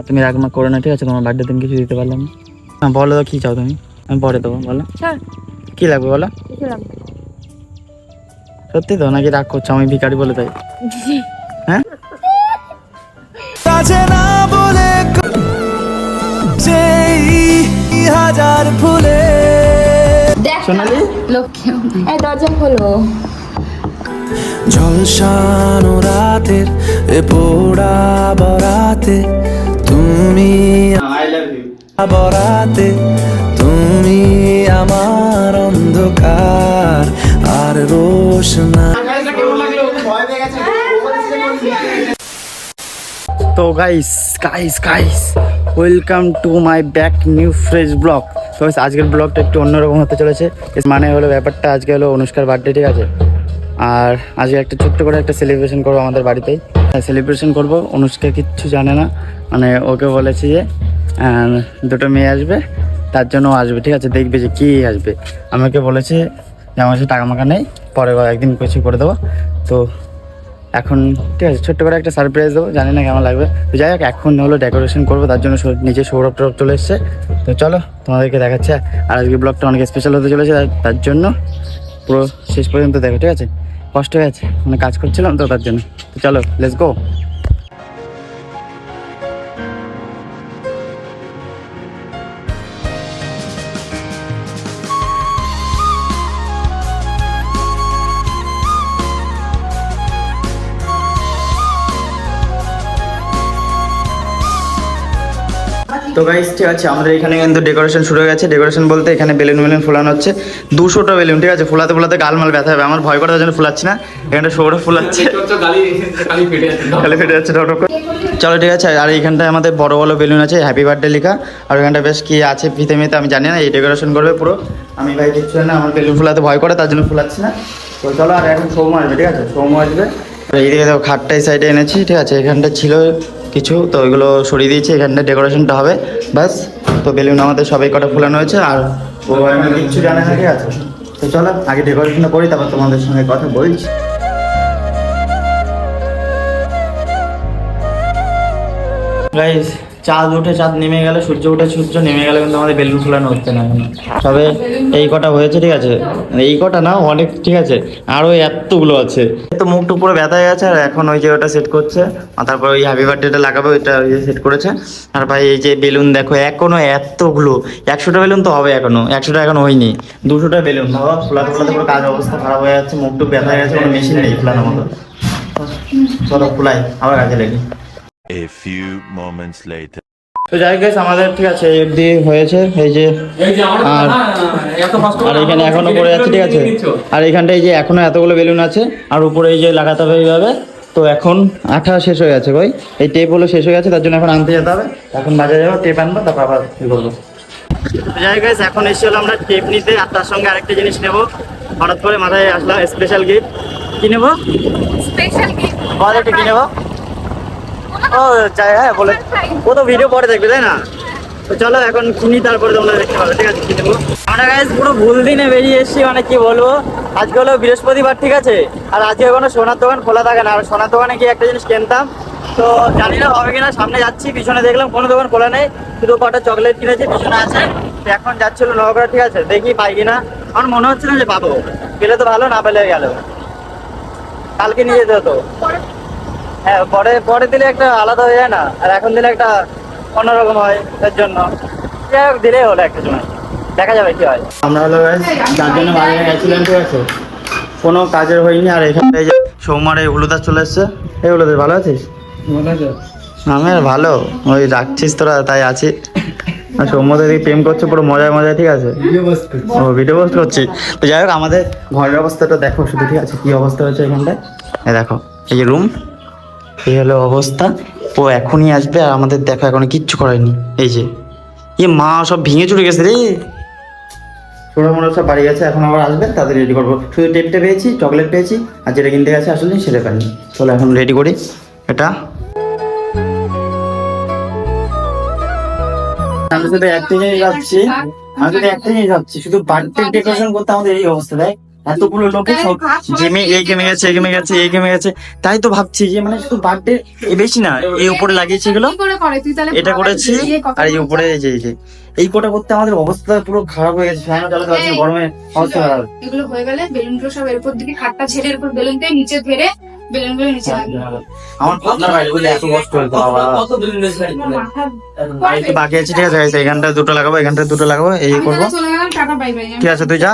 আর তুমি রাগ মাগ করো না ঠিক আছে? তোমার বার্থডে দিন কিছু দিতে পারলাম না। হ্যাঁ বলো তো কী চাও তুমি? আমি পরে দেবো বলো। কী লাগবে বলো। সত্যি তো নাকি রাগ করছ? আমি ভিখারি বলে তাই। হ্যাঁ? কাছে না বলে হাজার ফুলে। সোনালি? লক্ষ্মী। এই দরজা খোলো। ঝলসানো রাতের এ পোড়া বরাতে। তুমি বরাতে তুমি আমার অন্ধকার আর রোশনা। তো guys guys guys welcome to my back new fresh blog তো আজকের ব্লগটা একটু অন্যরকম হতে চলেছে। মানে হলো ব্যাপারটা আজকে হলো অনুষ্কার বার্থডে ঠিক আছে? আর আজকে একটা ছোট্ট করে একটা সেলিব্রেশন করব আমাদের বাড়িতেই। সেলিব্রেশন করব। অনুষ্কা কিচ্ছু জানে না। মানে ওকে বলেছি যে দুটো মেয়ে আসবে, তার জন্য আসবে, ঠিক আছে? দেখবে যে কী আসবে। আমাকে বলেছে যে, আমার কাছে টাকা মাকা নেই, পরে একদিন কিছু করে দেবো। তো এখন, ঠিক আছে, ছোট্ট করে একটা সারপ্রাইজ দেবো, জানি না কেমন লাগবে। তো যাই হোক, এখন হলো ডেকোরেশন করব, তার জন্য নিচে সৌরভ টৌরভ চলে এসছে। তো চলো, তোমাদেরকে দেখাচ্ছে। আর আজকে ব্লগটা অনেক স্পেশাল হতে চলেছে, তার জন্য পুরো শেষ পর্যন্ত দেখো, ঠিক আছে? কষ্ট হয়ে আছে মানে কাজ করছিলাম তো তার জন্য। তো চলো লেটস গো তো গাইস ঠিক আছে, আমাদের এখানে কিন্তু ডেকোরেশন শুরু হয়ে গেছে। ডেকোরেশন বলতে এখানে বেলুন বেলুন ফোলানো হচ্ছে। দুশোটা বেলুন, ঠিক আছে, ফোলাতে ফোলাতে গালমাল ব্যথা হবে। আমার ভয় করার জন্য ফোলাচ্ছি না এখানটা সৌরভ ফোলাচ্ছে। খালি ফেটে যাচ্ছে। চলো, ঠিক আছে, আর এইখানটায় আমাদের বড় বড় বেলুন আছে হ্যাপি বার্থডে লেখা। আর ওখানটা বেশ কি আছে, ফিতে মিতে আমি জানি না, এই ডেকোরেশন করবে পুরো। আমি ভাই জানি না, আমার বেলুন ফোলাতে ভয় করে, তার জন্য ফোলাচ্ছি না। তো চলো, আর এখন সৌম আসবে, ঠিক আছে সৌম আসবে। এইদিকে দেখো খাটটা এই সাইডে এনেছি, ঠিক আছে, এখানটা ছিল কিছু তো ওইগুলো সরিয়ে দিয়েছি, এখানটা ডেকোরেশনটা হবে। ব্যাস, তো বেলুন আমাদের সবাই কটা ফুলানো হয়েছে, আর কিছু জানা জানে না আছে। তো চলো, আগে ডেকোরেশনটা করি, তারপর তোমাদের সঙ্গে কথা বলছি। গাইস চাঁদ উঠে চাঁদ নেমে গেলে, সূর্য উঠে সূর্য নেমে গেলে, কিন্তু আমাদের বেলুন ফুলানো হচ্ছে না এখনও। তবে এই কটা হয়েছে, ঠিক আছে? এই কটা না, অনেক, ঠিক আছে? আরও এতগুলো আছে। তো মুখ টুক পুরো ব্যথা গেছে, আর এখন ওই যে ওটা সেট করছে। আর তারপর ওই হ্যাপি বার্থডেটা লাগাবে, ওইটা ওই সেট করেছে। আর ভাই, এই যে বেলুন, দেখো, এখনও এতগুলো। একশোটা বেলুন তো হবে এখনও, একশোটা এখনও হয়নি। দুশোটা বেলুন, বাবা, ফোলাতে ফোলাতে পুরো কাজ অবস্থা খারাপ হয়ে যাচ্ছে মুখ টুক ব্যথা গেছে, কোনো মেশিন নেই ফোলানোর মতো। চলো, ফুলাই, আবার কাজে লাগি। A few moments later. তো যাই গেছে আমাদের ঠিক আছে অবধি হয়েছে এই যে আর আর এখানে এখনও পড়ে যাচ্ছে ঠিক আছে? আর এখানটা এই যে এখনও এতগুলো বেলুন আছে আর উপরে এই যে লাগাতে হবে এইভাবে তো এখন আঠা শেষ হয়ে গেছে ভাই। এই টেপ হলো শেষ হয়ে গেছে তার জন্য এখন আনতে যেতে হবে। এখন বাজারে যাব টেপ আনব তারপর আবার কি করব। যাই গাইস এখন এসে হলো আমরা টেপ নিতে আর তার সঙ্গে আরেকটা জিনিস নেব। হঠাৎ করে মাথায় আসলাম স্পেশাল গিফট কি নেব? স্পেশাল গিফট কি নেব? ও চাই হ্যাঁ বলে ও তো ভিডিও পরে দেখবে, তাই না? তো চলো, এখন কিনি তারপরে তোমরা দেখতে পাবে, ঠিক আছে? কিনে নেব। আমরা গাইজ পুরো ভুল দিনে বেরিয়ে এসেছি মানে কি বলব? আজকে হলো বৃহস্পতিবার, ঠিক আছে? আর আজকে কোনো সোনার দোকান খোলা থাকে না। আর সোনার দোকানে গিয়ে একটা জিনিস কিনতাম। তো জানি না হবে কিনা, সামনে যাচ্ছি, পিছনে দেখলাম কোনো দোকান খোলা নেই। শুধু কটা চকলেট কিনেছি, পিছনে আছে। এখন যাচ্ছিল নগরা, ঠিক আছে? দেখি পাই কিনা। আমার মনে হচ্ছে না যে পাবো। পেলে তো ভালো, না পেলে গেল কালকে নিয়ে যেতে হতো হ্যাঁ পরে পরে দিলে একটা আলাদা হয়ে যায় না আর এখন দিলে একটা অন্যরকম হয় তার জন্য। যাই হোক দিলেই হলো একটা সময়। দেখা যাবে কি হয়। আমরা হলো যার জন্য বাজারে গেছিলাম ঠিক আছে? কোনো কাজের হয়নি আর এখানে এই যে সৌমার এই হলুদার চলে এসছে। এই হলুদের ভালো আছিস? আমি আর ভালো ওই রাখছিস তোরা তাই আছি। আর সৌম্যদের দিকে প্রেম করছে পুরো মজায় মজায় ঠিক আছে? ও ভিডিও পোস্ট করছি। তো যাই হোক আমাদের ঘরের অবস্থাটা দেখো শুধু ঠিক আছে কি অবস্থা হয়েছে এখানটায়? এই দেখো এই যে রুম এই হলো অবস্থা। ও এখনই আসবে আর আমাদের দেখো এখনও কিচ্ছু করেনি এই যে। ইয়ে মা সব ভেঙে চুরে গেছে রে। ছোটো মোটো সব বাড়ি গেছে এখন আবার আসবে তাদের রেডি করব। শুধু টেপটা পেয়েছি চকলেট পেয়েছি আর যেটা কিনতে গেছে আসলে সেটা পাইনি। চলো এখন রেডি করি। এটা। আমি শুধু একদিনই ভাবছি আমি শুধু একদিনই ভাবছি শুধু বার্থডে ডেকোরেশন করতে আমাদের এই অবস্থা দেয় এতগুলো লোকে সব গেমে এই গেমে গেছে এই গেমে গেছে এই গেমে গেছে। তাই তো ভাবছি যে মানে শুধু বার্থডে বেশি না এই উপরে লাগিয়েছে এগুলো। এটা করেছি আর এই উপরে এই যে এই যে। এই কোটা করতে আমাদের অবস্থা পুরো খারাপ হয়ে গেছে ফ্যানও চালাতে পারছি গরমে অবস্থা খারাপ। এগুলো হয়ে গেলে বেলুনগুলো সব এর উপর দিকে খাটটা ছেড়ে এর উপর বেলুন দিয়ে নিচে ধরে বেলুনগুলো নিচে আমার পাবনার বাইরে বলে এত কষ্ট হতো বাবা। আমার মাথা বাড়িতে বাকি আছে ঠিক আছে এইখানটা দুটো লাগাবো এখানটা দুটো লাগাবো এই করব। ঠিক আছে তুই যা।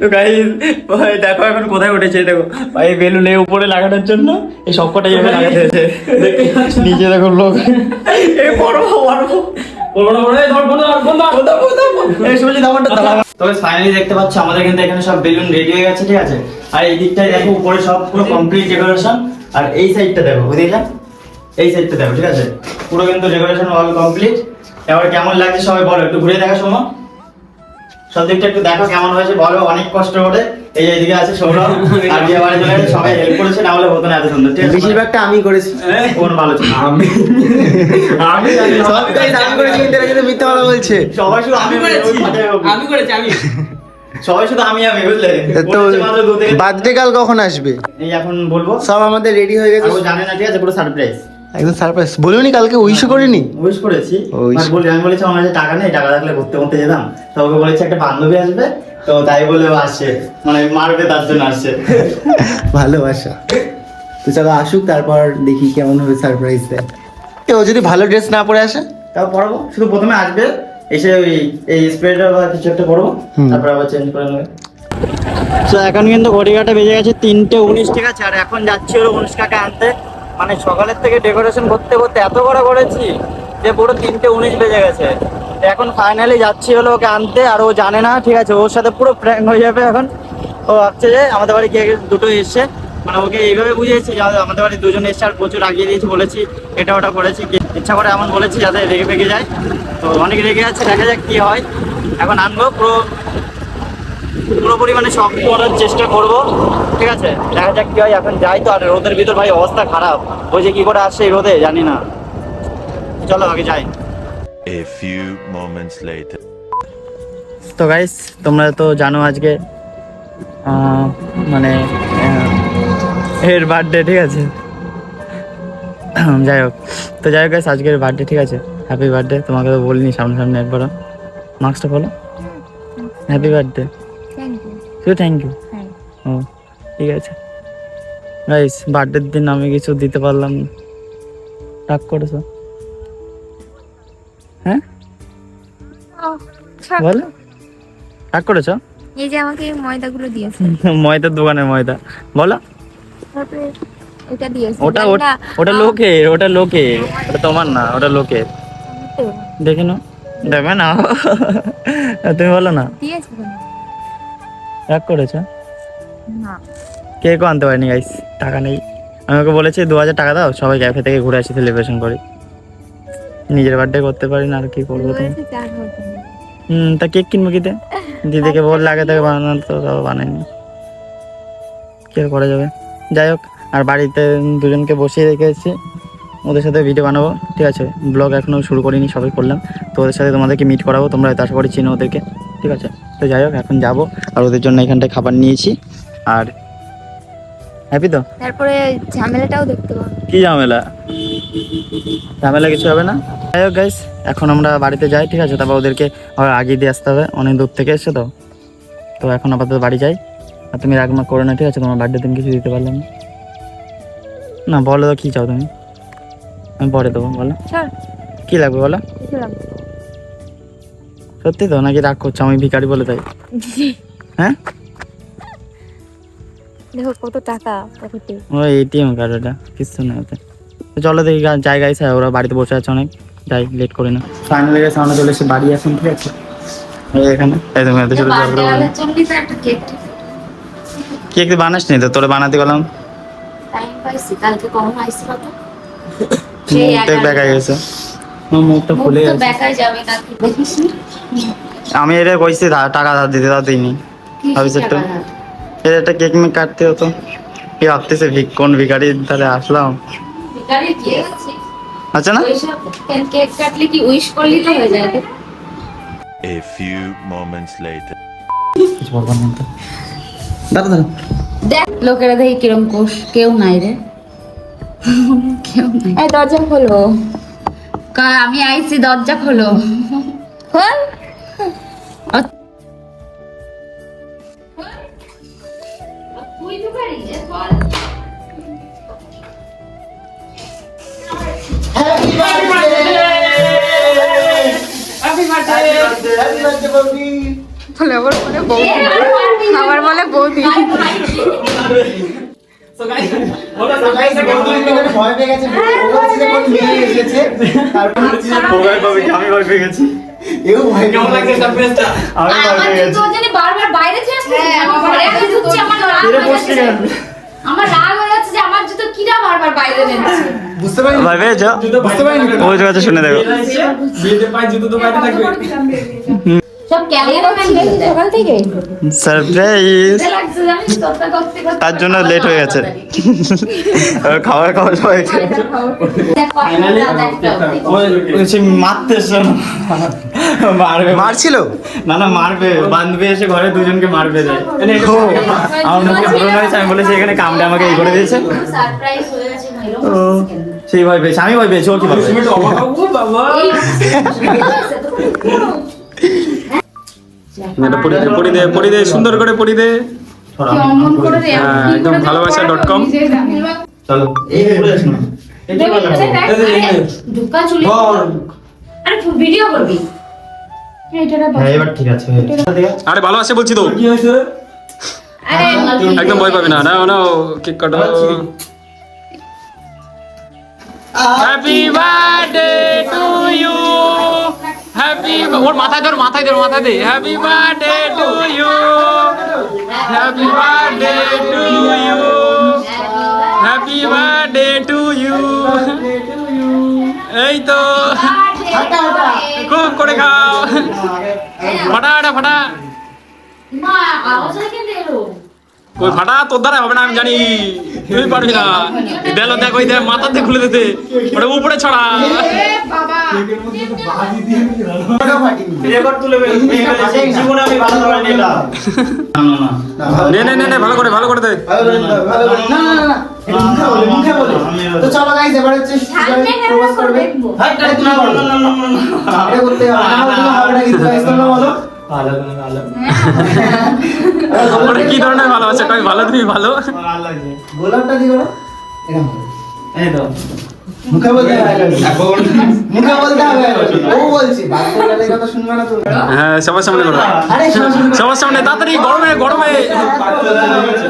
তো দেখো এখন কোথায় উঠেছে দেখো। ভাই বেলুন এই উপরে লাগানোর জন্য এই এখানে লাগাতে হয়েছে। নিচে দেখো লোক। এই বড় বড় তবে ফাইনালি দেখতে পাচ্ছ আমাদের কিন্তু এখানে সব বেলুন রেডি হয়ে গেছে ঠিক আছে? আর এই দিকটায় দেখো উপরে সব পুরো কমপ্লিট ডেকোরেশন আর এই সাইডটা দেখো বুঝলি এই সাইডটা দেখো ঠিক আছে? পুরো কিন্তু ডেকোরেশন অল কমপ্লিট এবার কেমন লাগছে সবাই বলো একটু ঘুরে দেখা সময়। সব দিকটা একটু দেখো কেমন হয়েছে বলো অনেক কষ্ট করে। এই যে এদিকে আছে সৌরভ আর বিয়ে বাড়ি চলে সবাই হেল্প করেছে না হলে হতো না এত সুন্দর ঠিক আছে? বেশিরভাগটা আমি করেছি। কোন ভালো ছিল? আমি। আমি কাজ আমি করেছি কিন্তু এরা কিন্তু মিথ্যা কথা বলছে। সবাই শুধু আমি করেছি। আমি করেছি আমি। সবাই শুধু আমি আমি বুঝলে? তো বার্থডে কাল কখন আসবে? এই এখন বলব। সব আমাদের রেডি হয়ে গেছে। ও জানে না ঠিক আছে পুরো সারপ্রাইজ একদম সারপ্রাইজ বলিনি কালকে উইশ করিনি? উইশ করেছি। Wish। মানে বলি আমি বলেছি আমার কাছে টাকা নেই টাকা থাকলে ঘুরতে ঘুরতে যেতাম। তো ওকে বলেছি একটা বান্ধবী আসবে তো তাই বলে আসছে। মানে মারবে তার জন্য আসছে। ভালোবাসা। তো চলো আসুক তারপর দেখি কেমন হবে সারপ্রাইজ দেয় ও যদি ভালো ড্রেস না পরে আসে? তাও পড়াবো শুধু প্রথমে আসবে এসে ওই এই স্প্রেটা বা কিছু একটা হুম। তারপর আবার চেঞ্জ করে নেবে। তো এখন কিন্তু ঘড়িঘাটা বেজে গেছে তিনটে উনিশ ঠিক আছে আর এখন যাচ্ছি ওর উনিশ টাকা আনতে। মানে সকালের থেকে ডেকোরেশন করতে করতে এত বড় করেছি যে পুরো তিনটে উনিশ বেজে গেছে। এখন ফাইনালি যাচ্ছি হলো ওকে আনতে, আর ও জানে না, ঠিক আছে, ওর সাথে পুরো প্র্যাঙ্ক হয়ে যাবে এখন। ও ভাবছে যে আমাদের বাড়ি গিয়ে দুটো এসছে। মানে ওকে এইভাবে বুঝিয়েছি, যে আমাদের বাড়ি দুজন এসছে, আর প্রচুর আগিয়ে দিয়েছি, বলেছি, এটা ওটা করেছি। ইচ্ছা করে এমন বলেছি যাতে রেগে ফেগে যায়। তো অনেক রেগে আছে, দেখা যাক কি হয়। এখন আনব পুরো পুরোপুরি মানে সব করার চেষ্টা করব। ঠিক আছে? দেখা যাক কি হয় এখন যাই তো। আর রোদের ভিতর ভাই অবস্থা খারাপ। ওই যে কি করে আসছে এই রোদে জানি না। চলো আগে যাই। A few moments later. তো গাইস তোমরা তো জানো আজকে মানে এর বার্থডে ঠিক আছে? যাই হোক। তো যাই হোক গাইস আজকের বার্থডে ঠিক আছে? হ্যাপি বার্থডে তোমাকে তো বলিনি সামনে সামনে একবার মার্কসটা বলো। হ্যাপি বার্থডে শুধু থ্যাংক ইউ ও ঠিক আছে। গাইস বার্থডের দিন আমি কিছু দিতে পারলাম না। রাগ করেছ? হ্যাঁ? বলো। রাগ করেছ? এই যে আমাকে ময়দাগুলো দিয়েছে। ময়দার দোকানে ময়দা। বলো। এটা দিয়েছে। ওটা ওটা- লোকের ওটা লোকের। ওটা তোমার না ওটা লোকের। দেখে নাও। দেবে না। তুমি বলো না। দিয়েছে? রাগ করেছ? না। কেকও আনতে পারিনি গাইস টাকা নেই। আমি ওকে বলেছি দু হাজার টাকা দাও সবাই ক্যাফে থেকে ঘুরে আসি সেলিব্রেশন করি। নিজের বার্থডে করতে পারি না আর কি করব তুমি। হুম তা কেক কিনবো কিতে? দিদিকে বললে আগে তাকে বানানো তো তাও বানাইনি কি আর করা যাবে? যাই হোক আর বাড়িতে দুজনকে বসিয়ে রেখেছি। ওদের সাথে ভিডিও বানাবো ঠিক আছে? ব্লগ এখনও শুরু করিনি সবাই করলাম। তো ওদের সাথে তোমাদেরকে মিট করাবো তোমরা হয়তো আশা করি চিনো ওদেরকে ঠিক আছে? তো যাই হোক এখন যাব। আর ওদের জন্য এখানটায় খাবার নিয়েছি। আর হ্যাপি তো? তারপরে ঝামেলাটাও দেখতে পাবো। কি ঝামেলা? ঝামেলা কিছু হবে না? যাই হোক গাইস এখন আমরা বাড়িতে যাই ঠিক আছে? তারপর ওদেরকে আবার আগে দিয়ে আসতে হবে। অনেক দূর থেকে এসছে তো? তো এখন আপাতত বাড়ি যাই। আর তুমি রাগমা করো না ঠিক আছে? তোমার বার্থডে তুমি কিছু দিতে পারলাম না। না বলো তো কী চাও তুমি? আমি পরে দেবো বলো। কী লাগবে বলো? কিছু লাগবে। সত্যি তো? নাকি রাগ করছ? আমি ভিখারি বলে তাই। হ্যাঁ? দেখো কত টাকা পকেটে ও এটিএম কার্ড ওটা কিছু না ওতে। চলো দেখি জায়গায় স্যার ওরা বাড়িতে বসে আছে অনেক। যাই লেট করে না ফাইনালি গেছে আমরা চলে এসে বাড়ি এখন ঠিক আছে? এখানে। এই তুমি এত ছোট হলের জন্যই কেক কেক বানাস নি তো? তোরে বানাতে গেলাম। টাইম পাইছি কালকে কখন আইসি কত সেই এগারো- বেঁকা গেছে। মুখটা গেছে? আমি এটা কইছি টাকা ধার দিতে তা দিইনি। একটু? এর একটা কেক মেক কাটতে হতো। কি ভাবতেছে ভিক কোন ভিখারির ধারে আসলাম? ভিখারি কি আছে? আচ্ছা না? কেক কাটলে কি উইশ করলেই তো হয়ে যায় A few moments later. দাঁড়া দাঁড়া। দেখ লোকেরা দেখি কিরম কোষ। কেউ নাই রে। কেউ নাই। দরজা খোলো। আমি আইছি দরজা খোলো। খোল। খোল বলে বৌদি। আবার বলে বৌদি। আমার রাগ হয়ে যাচ্ছে। হয়ে যাচ্ছে যে আমার জুতো কিরা বারবার বাইরে যাচ্ছে বুঝতে পারিনি। ভয় পেয়েছ বুঝতে পারিনি। তো। ওই কথা শুনে দেখো। তার জন্য late হয়ে গেছে। খাবার খাওয়ার সবাই মারবে মারছিল না না মারবে বান্ধবে এসে ঘরে দুজনকে মারবে যায় ও, আমার মুখে হয়েছে আমি বলেছি এখানে কামটা আমাকে এই করে দিয়েছে হয়ে ও, সেই ভয় পেয়েছে আমি ভয় পেয়েছি ও কি এটা পড়ি দে পড়ি দে পড়ি দে সুন্দর করে পড়ি দে। হ্যাঁ, একদম ভালোবাসা ডট কম চলো এই ঘুরে আসুন এই কি বললাম? ঢুকা চুলি আরে ভিডিও করবি? হ্যাঁ এবার ঠিক আছে। আরে ভালো আছে বলছি তো। একদম ভয় পাবি না। না না কেক কাটো। Happy birthday to you happy ওর মাথায় ধর মাথায় ধর মাথায় দে happy birthday to you happy birthday to you happy birthday to you এই তো। খুব করে খাও। ফাটা ফাটা ফাটা। মা আওয়াজ কেন এলো? ওই ফাটা তোর দ্বারা হবে না আমি জানি তুই পারবি না দেলো দেখ ওই দেখ মাথাতে খুলে দিতে ওটা উপরে ছড়া না না না নে নে নে নে ভালো করে ভালো করে দে করবে হ্যাঁ ভালো ভালো ওটা কি ধরনের ভালোবাসা কই ভালো তুমি ভালো? ভালো গোলাপটা দিও না এরকম এই তো। মুখে বলতে মুখে বলতে হবে। ও বলছি কথা শুনবে না তুমি হ্যাঁ সবার সামনে করো। আরে শোনো, শোনো। সবার সামনে তাড়াতাড়ি গরমে গরমে।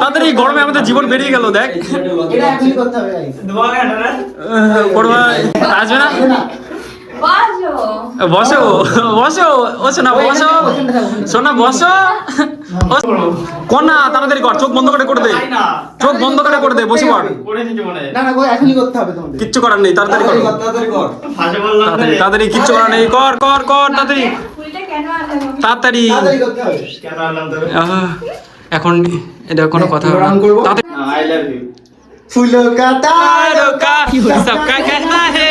তাড়াতাড়ি গরমে আমাদের জীবন বেরিয়ে গেল দেখ। আসবে না। বসো বসো ও সোনা বসো সোনা বসো ও, কন্যা তাড়াতাড়ি কর চোখ বন্ধ করে করে দে চোখ বন্ধ করে করে দে বসে পড় করে নিতে মনে হয় না না গো এখনই করতে হবে তোমাদের কিচ্ছু করার নেই তাড়াতাড়ি কর ফাঁসে বললাম তাড়াতাড়ি তাড়াতাড়ি কিচ্ছু করার নেই কর কর কর তাড়াতাড়ি ফুলটা কেন আনলাম তাড়াতাড়ি তাড়াতাড়ি করতে হবে কেন আনলাম তবে আহ, এখন এটা কোনো কথা হবে না রং করবো? তাড়াতাড়ি আই লাভ ইউ ফুলো का हजारों का सबका कहना है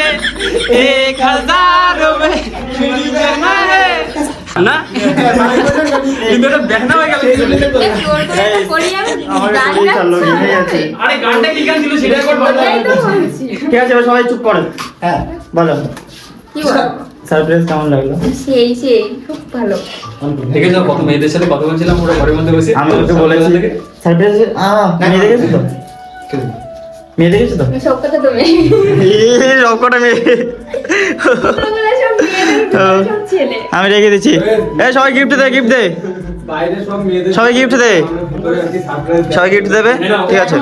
না কিন্তু এটা হয়ে গেল আরে গানটা কি গান ছিল সেটা একবার বল তো। ঠিক আছে এবার সবাই চুপ করো হ্যাঁ বলো কি? সারপ্রাইজ কেমন লাগল সেই সেই খুব ভালো দেখে যাও কত মেয়েদের সাথে কথা বলছিলাম পুরো ঘরের মধ্যে বসে আমি ওকে বলেছি সারপ্রাইজ মেয়ে দেখেছ তো মেয়ে দেখেছ তো সব কথা তুমি এই সবকটা মেয়ে ছেলে আমি রেখে দিচ্ছি। এই সবাই গিফট দে গিফট দে। বাইরে সবাই গিফট দে। সবাই গিফট দেবে? ঠিক আছে।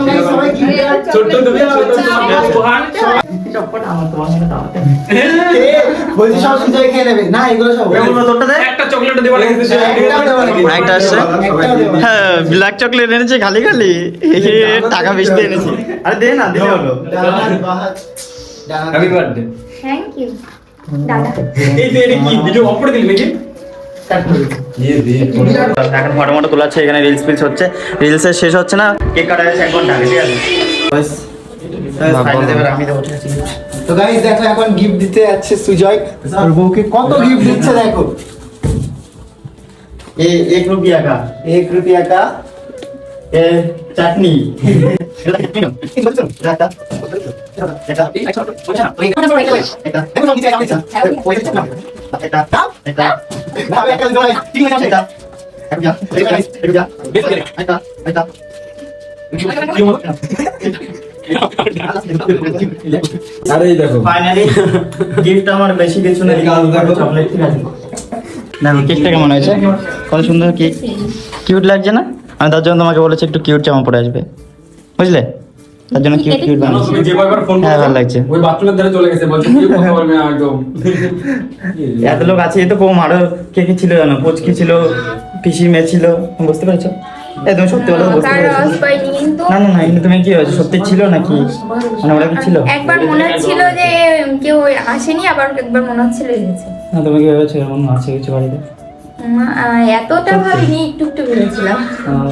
হ্যাঁ ব্ল্যাক চকলেট এনেছে খালি খালি। টাকা বেশি দিয়ে এনেছি। আরে দে না দিলে হলো হ্যাপি বার্থডে থ্যাংক ইউ এখন ফটো মটো তোলা হচ্ছে এখানে রিলস ফিলস হচ্ছে রিলসের শেষ হচ্ছে না কেক কাটা হয়েছে এক ঘণ্টা ঠিক আছে তো গাইস দেখো এখন গিফট দিতে যাচ্ছে সুজয়। আর কত গিফট দিচ্ছে দেখো। এক রুপিয়া কা এক রুপিয়া চাটনি আমার বেশি কেকটা কেমন হয়েছে কত সুন্দর কেক কিউট লাগছে না আমি তার জন্য তোমাকে বলেছি একটু কিউট জামা পরে আসবে। বুঝলে? তার জন্য কিউট কিউট বানিয়েছি যে কয়বার ফোন হ্যাঁ ভালো লাগছে। ওই বাথরুমের ধারে চলে গেছে বলছে কি কথা বলবে না একদম। এত লোক আছে এই তো কম আরও কে কে ছিল জানো? পুচকি ছিল পিসি মেয়ে ছিল বুঝতে পেরেছ? এই তুমি সত্যি বলো বুঝতে পেরেছ। না না না কিন্তু তুমি কি হয়েছে? সত্যি ছিল নাকি? মানে ওরা কি ছিল? একবার মনে হচ্ছিল যে কেউ আসেনি আবার একবার মনে হচ্ছিল এসেছে না তুমি কি ভেবেছো এমন আছে কিছু বাড়িতে? এতটা ভাবিনি একটু একটু ভেবেছিলাম। আহ,